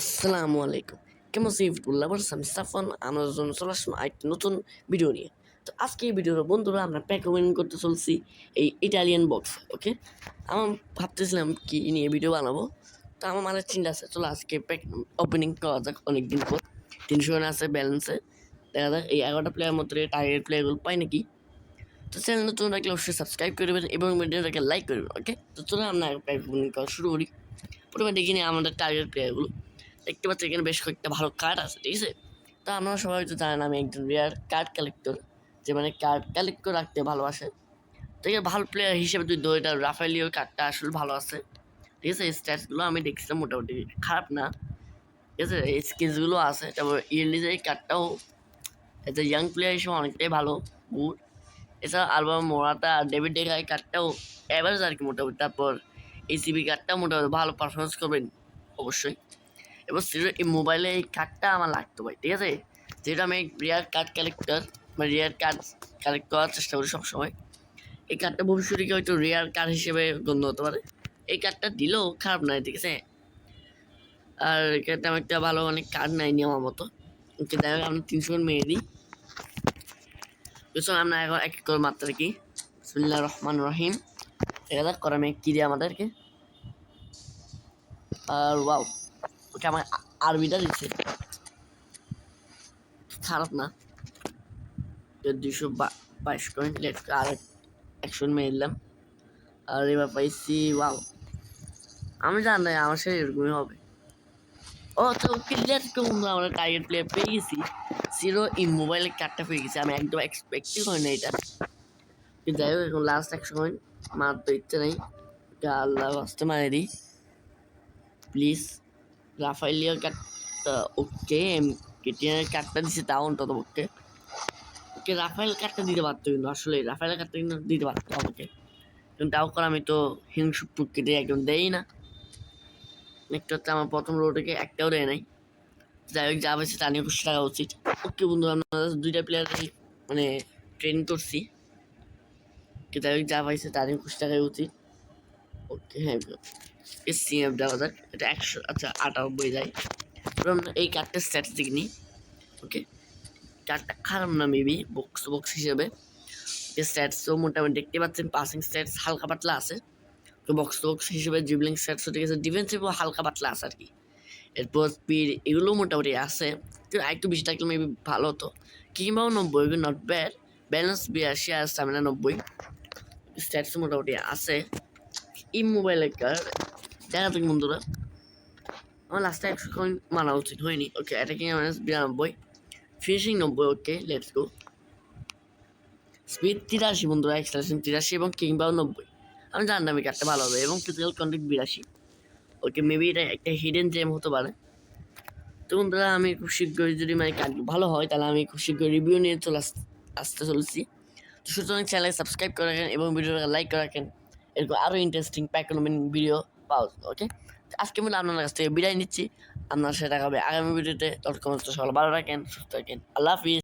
আসসালামু আলাইকুম। কেমন সিফুল্লাহ বলছি আমি সাফন আমরা চলে আসলাম আরেকটি নতুন ভিডিও নিয়ে। তো আজকে এই ভিডিওর বন্ধুরা আমরা প্যাক ওপেনিং করতে চলছি এই ইটালিয়ান বক্স ওকে আমার ভাবতেছিলাম কি নিয়ে ভিডিও বানাবো। তো আমার মানে চিন্তা আছে, চলো আজকে প্যাক ওপেনিং করা যাক অনেক দিন পর। তিনশো রান আছে ব্যালেন্সে দেখা যাক, এই এগারোটা প্লেয়ার মধ্যে টার্গেট প্লেয়ারগুলো পাই নাকি। তো চ্যানেল নতুন রাখলে অবশ্যই সাবস্ক্রাইব করবেন এবং ভিডিওটাকে লাইক করবেন ওকে তো চলো আমরা প্যাক ওপেনিং করা শুরু করি। প্রথমে দেখি নিই আমাদের টার্গেট প্লেয়ারগুলো দেখতে পাচ্ছি এখানে বেশ কয়েকটা ভালো কার্ড আছে, ঠিক আছে? তো আপনারা সবাই তো জানেন আমি একজন রেয়ার কার্ড কালেক্টর যে মানে কার্ড কালেক্ট করে রাখতে ভালোবাসে। তো এখানে ভালো প্লেয়ার হিসেবে তুই দইটা রাফায়েলিওর কার্ডটা আসলে ভালো আছে। ঠিক আছে? স্ট্যাটসগুলো আমি দেখছিলাম মোটামুটি, খারাপ না। ঠিক আছে? এই স্কিলসগুলো আছে, তারপর ইয়ারলি যে কার্ডটাও এতে ইয়াং প্লেয়ার হিসেবে অনেকটাই ভালো গুড এছাড়া আলবাম মোরাটা ডেভিড ডেকা এই কার্ডটাও অ্যাভারেজ আর কি মোটামুটি। তারপর এসিবি কার্ডটাও মোটামুটি ভালো পারফরমেন্স করবেন, অবশ্যই। এবার সেটা এই মোবাইলে এই কার্ডটা আমার লাগতো ভাই, ঠিক আছে? যেটা আমি রেয়ার কার্ড কালেক্টর বা রেয়ার কার্ড কালেক্ট করার চেষ্টা করি সবসময়। এই কার্ডটা ভবিষ্যতে কি হয়তো রেয়ার কার্ড হিসেবে গণ্য হতে পারে? এই কার্ডটা দিলেও খারাপ নয় ঠিক আছে? আর আমার একটা ভালো অনেক কার্ড নাই নি আমার মতো। হোক আমরা তিনশো মেরে দিই। বুঝছ, আমরা এখন এক করে মাত্রা কি বিসমিল্লাহ রহমান রহিম। দেখা যাক করা মেয়ে কী দিয়ে আমাদেরকে। আর ওয়াও ওকে আমার আ- আরবিটা দিচ্ছে। খারাপ না। দুইশো বাইশ পয়েন্ট লেট আর একশো মেরে দিলাম। আর এবার পাইছি ওয়াও আমি জানি আমার সাথে এরকমই হবে। ও, তো ক্লিয়ার তো আমরা টার্গেট প্লেয়ার পেয়ে গেছি। জিরো ইন মোবাইলের কার্ডটা পেয়ে গেছি। আমি একদম এক্সপেক্টই করি না এটা। কিন্তু যাই হোক, এখন লাস্ট একশো পয়েন্ট মার তো ইচ্ছে নেই। আল্লাহ বাঁচতে মারে দিই। প্লিজ রাফাইলিয়ার কার্ডটা ওকে কেটিএনের কার্ডটা দিছে তাও অন্তত ওকে ওকে রাফাইল কার্ডটা দিতে পারতো কিন্তু আসলে রাফাইল কার্ডটা কিন্তু দিতে পারতো আমাকে কিন্তু তাও করে আমি তো হিংসুক কেটে একদম দেই না একটা হচ্ছে আমার প্রথম রোডে একটাও দেয় নাই যাই হোক যা পেয়েছে তা নিয়ে খুশি থাকা উচিত ওকে বন্ধু আমরা দুইটা প্লেয়ার মানে ট্রেন করছি যাই হোক যা পাইছে তা নিয়ে খুশি থাকা উচিত ওকে হ্যাঁ সিএফ দেওয়া যাক এটা একশো আচ্ছা আটানব্বই যায়। আমরা এই কার্ডটা স্ট্র্যাটেজিক নিই ওকে কার্ডটা খারাপ না মেবি বক্স বক্স হিসেবে। স্ট্যাটসও মোটামুটি দেখতে পাচ্ছেন পাসিং স্ট্যাটস হালকা পাতলা আছে। তো বক্স বক্স হিসেবে জিবলিং স্ট্যাটসও ঠিক আছে ডিফেন্সিভও হালকা পাতলা আছে আর কি। এরপর স্পিড এগুলো মোটামুটি আছে। কিন্তু আরেকটু বেশি থাকলে মেবি ভালো হতো। কিংবাও নব্বই নট ব্যাড ব্যালেন্স বিরাশি আর স্টামিনা নব্বই। স্ট্যাটস মোটামুটি আছে। এই মোবাইলের কার্ড দেখা যাক বন্ধুরা। আমার লাস্টে একশো কয়েন মানা উচিত, হয়নি। ওকে অ্যাটাকিং অ্যাভারেজ বিরানব্বই? ফিনিশিং নব্বই ওকে লেটস গো স্পিড তিরাশি বন্ধুরা এক্সট্রাশন তিরাশি এবং কিংবাও নব্বই। আমি জানতাম এই কার্ডটা ভালো হবে। এবং ফিজিক্যাল কন্ট্যাক্ট বিরাশি। ওকে মেবি এটা একটা হিডেন জেম হতে পারে। তো বন্ধুরা, আমি খুব শীঘ্রই যদি মানে কার্ড ভালো হয়, তাহলে আমি খুব শীঘ্রই রিভিউ নিয়ে চলে আস- আসতে চলেছি। তো সুতরাং চ্যানেল সাবস্ক্রাইব করে রাখেন এবং ভিডিওটা লাইক করে রাখেন। এরকম আরও ইন্টারেস্টিং প্যাকনোমেন ভিডিও পাওয়া ওকে আজকে মূলত আপনার কাছ থেকে বিদায় নিচ্ছি। আপনার সেটা হবে আগামী ভিডিওতে। পর্যন্ত সকাল ভালো রাখেন সুস্থ থাকেন। আল্লাহ হাফিজ।